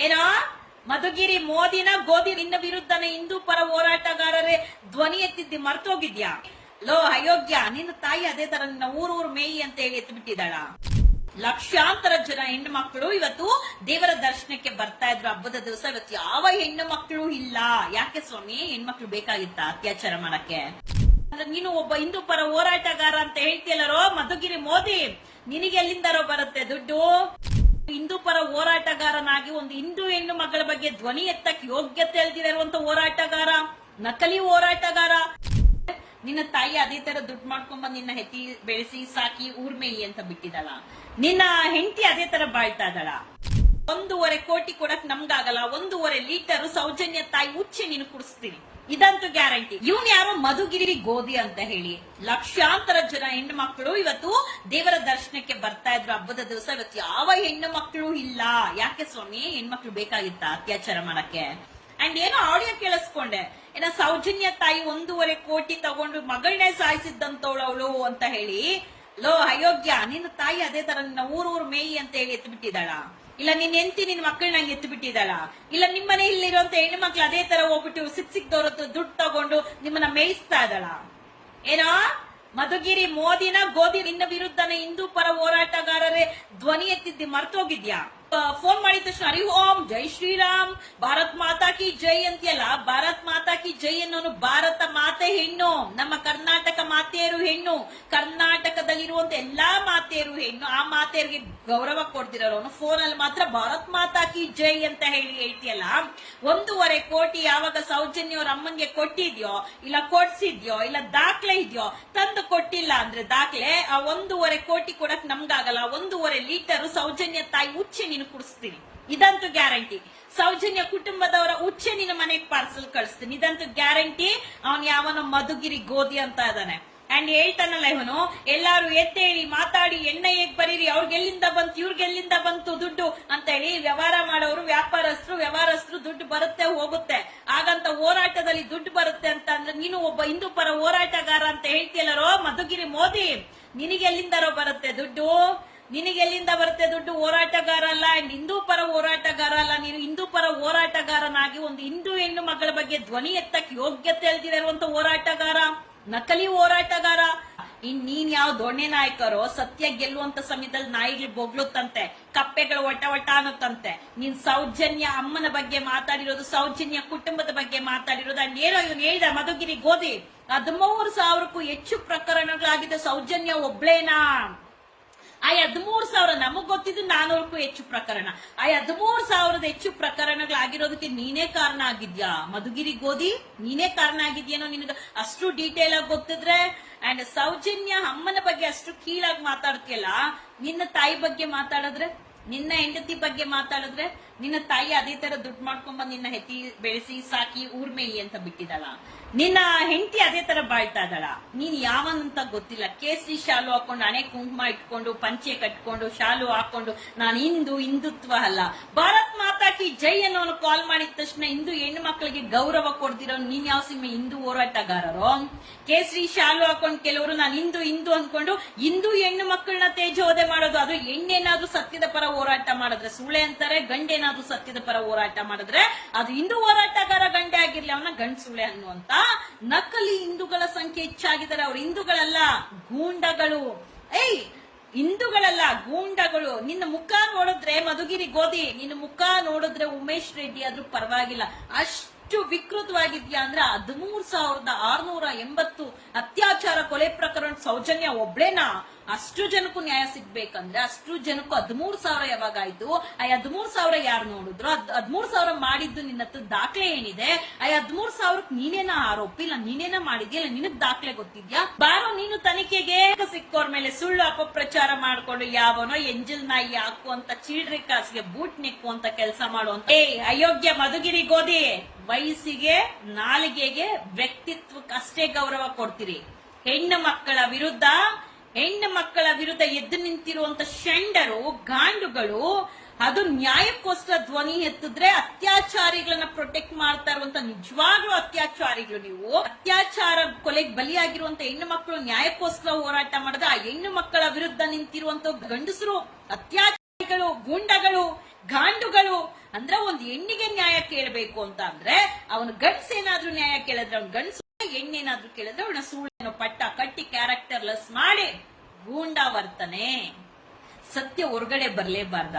ಏನೋ? ಮಧುಗಿರಿ ಮೋದಿನ ಗೋದಿ ನಿನ್ನ ವಿರುದ್ಧನ ಹಿಂದೂ ಪರ ಹೋರಾಟಗಾರರೇ ಧ್ವನಿ ಎತ್ತಿದ್ದಿ ಮರ್ತೋಗಿದ್ಯಾ? ಲೋ, ಅಯೋಗ್ಯ, ನಿನ್ನ ತಾಯಿ ಅದೇ ತರ ನಿನ್ನ ಊರೂರು ಮೇಯಿ ಅಂತ ಹೇಳಿ ಎತ್ತು ಬಿಟ್ಟಿದ್ದಾಳ ಲಕ್ಷಾಂತರ ಜನ ಹೆಣ್ಣು ಮಕ್ಕಳು ಇವತ್ತು ದೇವರ ದರ್ಶನಕ್ಕೆ ಬರ್ತಾ ಇದ್ರು. ಹಬ್ಬದ ದಿವಸ ಇವತ್ತು ಯಾವ ಹೆಣ್ಣು ಮಕ್ಕಳು ಇಲ್ಲ. ಯಾಕೆ ಸ್ವಾಮಿ? ಹೆಣ್ಮಕ್ಳು ಬೇಕಾಗಿತ್ತ ಅತ್ಯಾಚಾರ ಮಾಡಕ್ಕೆ? ನೀನು ಒಬ್ಬ ಹಿಂದೂ ಪರ ಹೋರಾಟಗಾರ ಅಂತ ಹೇಳ್ತಿಯಲ್ಲರೋ ಮಧುಗಿರಿ ಮೋದಿ? ನಿನಗೆ ಎಲ್ಲಿಂದರೋ ಬರುತ್ತೆ ದುಡ್ಡು? ಹಿಂದೂ ಪರ ಹೋರಾಟಗಾರನಾಗಿ ಒಂದು ಹಿಂದೂ ಹೆಣ್ಣು ಮಗಳ ಬಗ್ಗೆ ಧ್ವನಿ ಎತ್ತಕ್ಕೆ ಯೋಗ್ಯತೆ ಇಲ್ದಿರುವಂತ ಹೋರಾಟಗಾರ, ನಕಲಿ ಹೋರಾಟಗಾರ. ನಿನ್ನ ತಾಯಿ ಅದೇ ತರ ದುಡ್ಡು ಮಾಡ್ಕೊಂಡ್ ನಿನ್ನ ಹೆತ್ತಿ ಬೆಳೆಸಿ, ಸಾಕಿ ಊರ್ಮೇಯಿ ಅಂತ ಬಿಟ್ಟಿದಳ. ನಿನ್ನ ಹೆಂಡತಿ ಅದೇ ತರ ಬಾಳ್ತಾ ಇದ್ದಾಳ. ಒಂದೂವರೆ ಕೋಟಿ ಕೊಡಕ್ ನಮ್ಗಾಗಲ್ಲ, ಒಂದೂವರೆ ಲೀಟರ್ ಸೌಜನ್ಯ ತಾಯಿ ಉಚ್ಚೆ ನೀನು ಕುಡಿಸ್ತೀನಿ ಇದಂತೂ ಗ್ಯಾರಂಟಿ. ಇವನ್ ಯಾರೋ? ಮಧುಗಿರಿ ಗೋಧಿ ಅಂತ ಹೇಳಿ. ಲಕ್ಷಾಂತರ ಜನ ಹೆಣ್ಣು ಮಕ್ಕಳು ಇವತ್ತು ದೇವರ ದರ್ಶನಕ್ಕೆ ಬರ್ತಾ ಇದ್ರು. ಹಬ್ಬದ ದಿವಸ ಇವತ್ತು ಯಾವ ಹೆಣ್ಣು ಮಕ್ಕಳು ಇಲ್ಲ. ಯಾಕೆ ಸ್ವಾಮಿ? ಹೆಣ್ಮಕ್ಳು ಬೇಕಾಗಿತ್ತ ಅತ್ಯಾಚಾರ ಮಾಡಕ್ಕೆ? ಅಂಡ್ ಏನೋ ಆಡಿಯೋ ಕೇಳಿಸ್ಕೊಂಡೆ. ಏನ ಸೌಜನ್ಯ ತಾಯಿ ಒಂದೂವರೆ ಕೋಟಿ ತಗೊಂಡು ಮಗಳನ್ನೇ ಸಾಯಿಸಿದ್ದಂತವಳು ಅವಳು ಅಂತ ಹೇಳಿ. ಲೋ, ಅಯೋಗ್ಯ, ನಿನ್ನ ತಾಯಿ ಅದೇ ತರ ನಿನ್ನ ಊರೂರು ಮೇಯಿ ಅಂತ ಹೇಳಿ ಎತ್ತು ಬಿಟ್ಟಿದ್ದಾಳ ಇಲ್ಲ, ನಿನ್ ಎಂತಿ ನಿನ್ ಮಕ್ಕಳನ್ನ ಹಂಗೆ ಎತ್ತು ಬಿಟ್ಟಿದಲ್ಲ ಇಲ್ಲ ನಿಮ್ಮನೆ ಇಲ್ಲಿರುವಂತ ಹೆಣ್ಣು ಮಕ್ಳು ಅದೇ ತರ ಹೋಗ್ಬಿಟ್ಟು ಸಿಕ್ ಸಿಕ್ ಹತ್ರ ದುಡ್ಡು ತಗೊಂಡು ನಿಮ್ಮನ್ನ ಮೇಯಿಸ್ತಾ ಇದ್ದಾಳ? ಏನೋ? ಮಧುಗಿರಿ ಮೋದಿನ ಗೋಧಿ ನಿನ್ನ ವಿರುದ್ಧನ ಹಿಂದೂ ಪರ ಹೋರಾಟಗಾರರೇ ಧ್ವನಿ ಎತ್ತಿದ್ದಿ ಮರ್ತೋಗಿದ್ಯಾ? ಫೋನ್ ಮಾಡಿದ ತಕ್ಷಣ, ಹರಿ ಓಂ, ಜೈ ಶ್ರೀರಾಮ್, ಭಾರತ್ ಮಾತಾ ಕಿ ಜೈ ಅಂತೀಯಲ್ಲ, ಭಾರತ್ ಮಾತಾ ಕಿ ಜೈ ಅನ್ನೋನು ಭಾರತ ಮಾತೆ ಹೆಣ್ಣು. ನಮ್ಮ ಕರ್ನಾಟಕ ಮಾತೆಯರು ಹೆಣ್ಣು. ಕರ್ನಾಟಕದಲ್ಲಿರುವಂತ ಎಲ್ಲಾ ಮಾತೆಯರು ಹೆಣ್ಣು, ಆ ಮಾತೇರಿಗೆ ಗೌರವ ಕೊಡ್ತಿರೋನು ಫೋನ್ ಅಲ್ಲಿ ಮಾತ್ರ ಭಾರತ್ ಮಾತಾ ಕಿ ಜೈ ಅಂತ ಹೇಳಿ ಹೇಳ್ತಿಯಲ್ಲ? ಒಂದೂವರೆ ಕೋಟಿ ಯಾವಾಗ ಸೌಜನ್ಯ ಅವ್ರ ಅಮ್ಮನ್ಗೆ ಕೊಟ್ಟಿದ್ಯೋ, ಇಲ್ಲ ಕೊಡ್ಸಿದ್ಯೋ, ಇಲ್ಲ ದಾಖಲೆ ಇದೆಯೋ, ತಂದು ಕೊಟ್ಟಿಲ್ಲ ಅಂದ್ರೆ ದಾಖಲೆ, ಆ ಒಂದೂವರೆ ಕೋಟಿ ಕೊಡಕ್ ನಮ್ಗಾಗಲ್ಲ. ಒಂದೂವರೆ ಲೀಟರ್ ಸೌಜನ್ಯ ತಾಯಿ ಉಚ್ಚೆ ನೀನು ಕುಡಿಸ್ತೀನಿ. ಇದಂತೂ ಗ್ಯಾರಂಟಿ. ಸೌಜನ್ಯ ಕುಟುಂಬದವರ ಉಚ್ಚೆ ನಿನ್ನ ಮನೆಗೆ ಪಾರ್ಸಲ್ ಕಳಿಸ್ತೀನಿ. ಇದಂತೂ ಗ್ಯಾರಂಟಿ. ಅವನ್ ಯಾವನೋ ಮಧುಗಿರಿ ಗೋಧಿ ಅಂತ ಇದಾನೆ ಅಂಡ್ ಹೇಳ್ತಾನಲ್ಲ ಇವನು, ಎಲ್ಲಾರು ಎತ್ತೇಳಿ ಮಾತಾಡಿ ಎಣ್ಣೆ ಹೇಗ್ ಬರೀರಿ ಅವ್ರಿಗೆಲ್ಲಿಂದ ಬಂತು ಇವ್ರಿಗೆಲ್ಲಿಂದ ಬಂತು ದುಡ್ಡು ಅಂತ ಹೇಳಿ ವ್ಯವಹಾರ ಮಾಡೋರು, ವ್ಯಾಪಾರಸ್ಥರು, ವ್ಯವಹಾರಸ್ಥರು ದುಡ್ಡು ಬರುತ್ತೆ, ಹೋಗುತ್ತೆ. ಹಾಗಂತ ಹೋರಾಟದಲ್ಲಿ ದುಡ್ಡು ಬರುತ್ತೆ ಅಂತ ಅಂದ್ರೆ, ನೀನು ಒಬ್ಬ ಹಿಂದೂ ಪರ ಹೋರಾಟಗಾರ ಅಂತ ಹೇಳ್ತೀಯಲ್ಲರೋ ಮಧುಗಿರಿ ಮೋದಿ? ನಿನಗೆಲ್ಲಿಂದರೋ ಬರುತ್ತೆ ದುಡ್ಡು? ನಿನಗೆಲ್ಲಿಂದ ಬರುತ್ತೆ ದುಡ್ಡು? ಹೋರಾಟಗಾರ ಅಲ್ಲ ಅಂಡ್ ಹಿಂದೂ ಪರ ಹೋರಾಟಗಾರ ಅಲ್ಲ, ನೀನು ಹಿಂದೂ ಪರ ಹೋರಾಟಗಾರನಾಗಿ ಒಂದು ಹಿಂದೂ ಹೆಣ್ಣು ಮಗಳ ಬಗ್ಗೆ ಧ್ವನಿ ಎತ್ತಕ್ಕೆ ಯೋಗ್ಯತೆ ಅಲ್ದಿರೋ ಹೋರಾಟಗಾರ. ನಕಲಿ ಹೋರಾಟಗಾರ. ಇನ್ ನೀನ್ ಯಾವ ದೊಣ್ಣೆ ನಾಯಕರೋ, ಸತ್ಯ ಗೆಲ್ಲುವಂತ ಸಮಯದಲ್ಲಿ ನಾಯಿಗಳು ಬೊಗ್ಳುತ್ತಂತೆ ಕಪ್ಪೆಗಳು ಒಟ ಒಟ ಅನ್ನುತ್ತಂತೆ. ನೀನ್ ಸೌಜನ್ಯ ಅಮ್ಮನ ಬಗ್ಗೆ ಮಾತಾಡಿರೋದು, ಸೌಜನ್ಯ ಕುಟುಂಬದ ಬಗ್ಗೆ ಮಾತಾಡಿರೋದು, ಅಲ್ಲೇನೋ ಇವನು ಹೇಳಿದ ಮಧುಗಿರಿ ಗೋಧಿ. ಹದಿಮೂರು ಸಾವಿರಕ್ಕೂ ಹೆಚ್ಚು ಪ್ರಕರಣಗಳಾಗಿದೆ ಸೌಜನ್ಯ ಒಬ್ಳೇನಾ? ಆ ಹದಿಮೂರು ಸಾವಿರ ನಮಗ್ ಗೊತ್ತಿದ್ದು ನಾನೂರಕ್ಕೂ ಹೆಚ್ಚು ಪ್ರಕರಣ. ಆ ಹದಿಮೂರು ಸಾವಿರದ ಹೆಚ್ಚು ಪ್ರಕರಣಗಳಾಗಿರೋದಕ್ಕೆ ನೀನೇ ಕಾರಣ ಆಗಿದ್ಯಾ? ಮಧುಗಿರಿ ಗೋಧಿ, ನೀನೇ ಕಾರಣ ಆಗಿದ್ಯಾನೋ ನಿನಗೆ? ಅಷ್ಟು ಡೀಟೇಲ್ ಆಗಿ ಗೊತ್ತಿದ್ರೆ ಅಂಡ್ ಸೌಜನ್ಯ ಅಮ್ಮನ ಬಗ್ಗೆ ಅಷ್ಟು ಕೀಳಾಗಿ ಮಾತಾಡ್ತೀಯಲ್ಲ, ನಿನ್ನ ತಾಯಿ ಬಗ್ಗೆ ಮಾತಾಡಿದ್ರೆ? ನಿನ್ನ ಹೆಂಡತಿ ಬಗ್ಗೆ ಮಾತಾಡಿದ್ರೆ ನಿನ್ನ ತಾಯಿ ಅದೇ ತರ ದುಡ್ಡು ಮಾಡ್ಕೊಂಡ್ ನಿನ್ನ ಹೆತ್ತಿ ಬೆಳೆಸಿ, ಸಾಕಿ ಊರ್ಮೇಯಿ ಅಂತ ಬಿಟ್ಟಿದಳ ನಿನ್ನ ಹೆಂಡತಿ ಅದೇ ತರ ಬಾಳ್ತಾ ಇದ್ದಾಳ. ನೀನ್ ಯಾವನಂತ ಗೊತ್ತಿಲ್ಲ. ಕೇಸರಿ ಶಾಲು ಹಾಕೊಂಡು, ಹಣೆ ಕುಂಕುಮ ಇಟ್ಕೊಂಡು, ಪಂಚೆ ಕಟ್ಕೊಂಡು, ಶಾಲು ಹಾಕೊಂಡು, ನಾನು ಹಿಂದೂ ಹಿಂದುತ್ವ ಅಲ್ಲ. ಭಾರತ್ ಮಾತಾ ಕಿ ಜೈ ಅನ್ನೋನು ಕಾಲ್ ಮಾಡಿದ ತಕ್ಷಣ ಹಿಂದೂ ಹೆಣ್ಣು ಮಕ್ಕಳಿಗೆ ಗೌರವ ಕೊಡ್ತಿರೋ ನೀನ್ ಯಾವ ಸಿಮ್ಮೆ ಹಿಂದೂ ಹೋರಾಟಗಾರರು? ಕೇಸರಿ ಶಾಲು ಹಾಕೊಂಡು ಕೆಲವರು ನಾನು ಹಿಂದೂ ಹಿಂದೂ ಅಂದ್ಕೊಂಡು ಹಿಂದೂ ಹೆಣ್ಣು ಮಕ್ಕಳನ್ನ ತೇಜೋದೆ ಮಾಡೋದು, ಅದು ಹೆಣ್ಣೇನಾದ್ರೂ ಸತ್ಯದ ಪರ ಹೋರಾಟ ಮಾಡಿದ್ರೆ ಸುಳೆ ಅಂತಾರೆ, ಗಂಡೇನಾದ್ರೂ ಸತ್ಯದ ಪರ ಹೋರಾಟ ಮಾಡಿದ್ರೆ ಅದು ಹಿಂದೂ ಹೋರಾಟಗಾರ ಗಂಡೆ ಆಗಿರ್ಲಿ, ಅವನ ಗಂಡ್ ಸುಳೆ ಅನ್ನುವಂತ ನಕಲಿ ಹಿಂದೂಗಳ ಸಂಖ್ಯೆ ಹೆಚ್ಚಾಗಿದ್ದಾರೆ ಅವ್ರು ಹಿಂದೂಗಳಲ್ಲ, ಗೂಂಡಗಳು. ಏಯ್, ಹಿಂದೂಗಳಲ್ಲ, ಗೂಂಡಗಳು. ನಿನ್ನ ಮುಖ ನೋಡಿದ್ರೆ ಮಧುಗಿರಿ ಗೋಧಿ, ನಿನ್ನ ಮುಖ ನೋಡಿದ್ರೆ ಉಮೇಶ್ ರೆಡ್ಡಿ ಆದ್ರೂ ಪರವಾಗಿಲ್ಲ. ಅಷ್ಟು ವಿಕೃತವಾಗಿದ್ಯಾ ಅಂದ್ರೆ ಹದಿಮೂರ್ ಸಾವಿರದ ಆರ್ನೂರ ಎಂಬತ್ತು ಅತ್ಯಾಚಾರ ಕೊಲೆ ಪ್ರಕರಣ ಸೌಜನ್ಯ ಒಬ್ಳೇನಾ? ಅಷ್ಟು ಜನಕ್ಕೂ ನ್ಯಾಯ ಸಿಗ್ಬೇಕಂದ್ರೆ ಅಷ್ಟು ಜನಕ್ಕೂ ಹದಿಮೂರ್ ಸಾವಿರ ಯಾವಾಗ ಆಯ್ತು? ಆ ಹದಿಮೂರ್ ಸಾವಿರ ಯಾರು ನೋಡಿದ್ರು? ಅದ್ ಹದಿಮೂರ್ ಸಾವಿರ ಮಾಡಿದ್ದು ನಿನ್ನ ದಾಖಲೆ ಏನಿದೆ? ಆ ಹದ್ಮೂರ್ ಸಾವಿರಕ್ಕೆ ನೀನೇನ ಆರೋಪಿ? ಇಲ್ಲ, ನೀನೇನ ಮಾಡಿದ್ಯಾ? ಇಲ್ಲ, ನಿನಗ್ ದಾಖಲೆ ಗೊತ್ತಿದ್ಯಾ? ಬಾರೋ, ನೀನು ತನಿಖೆಗೆ. ಸಿಕ್ಕೋರ್ ಮೇಲೆ ಸುಳ್ಳು ಅಪಪ್ರಚಾರ ಮಾಡ್ಕೊಂಡು ಯಾವನೋ ಎಂಜಲ್ ನಾಯಿ ಹಾಕು ಅಂತ ಚೀಡ್ರಿ ಕಾಸಿಗೆ ಬೂಟ್ ನೆಕ್ಕು ಅಂತ ಕೆಲಸ ಮಾಡುವಂತ ಏ, ಅಯೋಗ್ಯ ಮಧುಗಿರಿ ಗೋಧಿ. ವಯಸ್ಸಿಗೆ, ನಾಲಿಗೆಗೆ ವ್ಯಕ್ತಿತ್ವಕ್ಕೆ ಅಷ್ಟೇ ಗೌರವ ಕೊಡ್ತೀರಿ ಹೆಣ್ಣು ಮಕ್ಕಳ ವಿರುದ್ಧ, ಹೆಣ್ಣು ಮಕ್ಕಳ ವಿರುದ್ಧ ಎದ್ದು ನಿಂತಿರುವಂತ ಶಂಡರು, ಗಾಂಡುಗಳು, ಅದು ನ್ಯಾಯಕ್ಕೋಸ್ಕರ ಧ್ವನಿ ಎತ್ತಿದ್ರೆ ಅತ್ಯಾಚಾರಿಗಳನ್ನ ಪ್ರೊಟೆಕ್ಟ್ ಮಾಡ್ತಾ ಇರುವಂತ ನಿಜವಾಗ್ಲೂ ಅತ್ಯಾಚಾರಿಗಳು ನೀವು. ಅತ್ಯಾಚಾರ ಕೊಲೆಗೆ ಬಲಿಯಾಗಿರುವಂತ ಹೆಣ್ಣು ಮಕ್ಕಳು ನ್ಯಾಯಕ್ಕೋಸ್ಕರ ಹೋರಾಟ ಮಾಡಿದ್ರೆ ಆ ಹೆಣ್ಣು ಮಕ್ಕಳ ವಿರುದ್ಧ ನಿಂತಿರುವಂತ ಗಂಡಸರು, ಅತ್ಯಾಚಾರಿಗಳು, ಗೂಂಡಗಳು, ಗಾಂಡುಗಳು, ಅಂದ್ರೆ ಒಂದು ಹೆಣ್ಣಿಗೆ ನ್ಯಾಯ ಕೇಳಬೇಕು ಅಂತ ಅಂದ್ರೆ, ಅವನು ಗಂಡ್ಸ್ ಏನಾದ್ರೂ ನ್ಯಾಯ ಕೇಳಿದ್ರೆ ಅವ್ನ ಗಂಡ್ಸು ಹೆಣ್ಣೇನಾದ್ರೂ ಕೇಳಿದ್ರೆ ಅವಳ ಸೂಳನ್ನು ಪಟ್ಟ ಕಟ್ಟಿ ಕ್ಯಾರೆಕ್ಟರ್ಲೆಸ್ ಮಾಡಿ ಗೂಂಡಾ ವರ್ತನೆ ಸತ್ಯ ಹೊರಗಡೆ ಬರ್ಲೇಬಾರ್ದ.